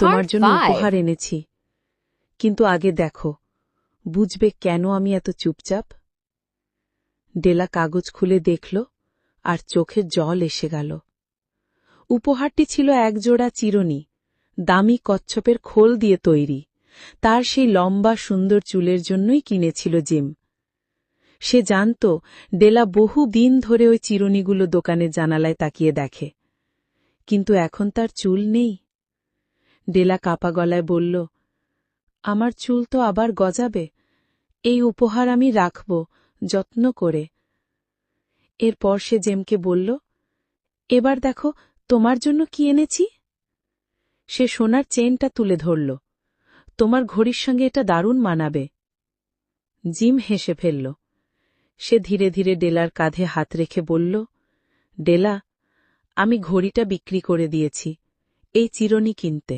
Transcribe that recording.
তোমার জন্য উপহার এনেছি। কিন্তু আগে দেখো বুঝবে কেন আমি এত চুপচাপ? ডেলা কাগজ খুলে দেখল আর চোখে জল এসে গেল। উপহারটি ছিল একজোড়া চিরুনি দামি কচ্ছপের খোল দিয়ে তৈরি। তার সেই লম্বা সুন্দর চুলের জন্যই কিনেছিল জিম। সে জানত ডেলা বহু দিন ধরে ওই চিরুনিগুলো দোকানের জানালায় তাকিয়ে দেখে। কিন্তু এখন তার চুল নেই। ডেলা কাপা গলায় বলল, আমার চুল তো আবার গজাবে, এই উপহার আমি রাখব, যত্ন করে। এরপর সে জেমকে বলল, এবার দেখো, তোমার জন্য কি এনেছি? সে সোনার চেনটা তুলে ধরল, তোমার ঘড়ির সঙ্গে এটা দারুণ মানাবে। জিম হেসে ফেলল, সে ধীরে ধীরে ডেলার কাঁধে হাত রেখে বলল ডেলা আমি ঘড়িটা বিক্রি করে দিয়েছি, এই চিরনি কিনতে।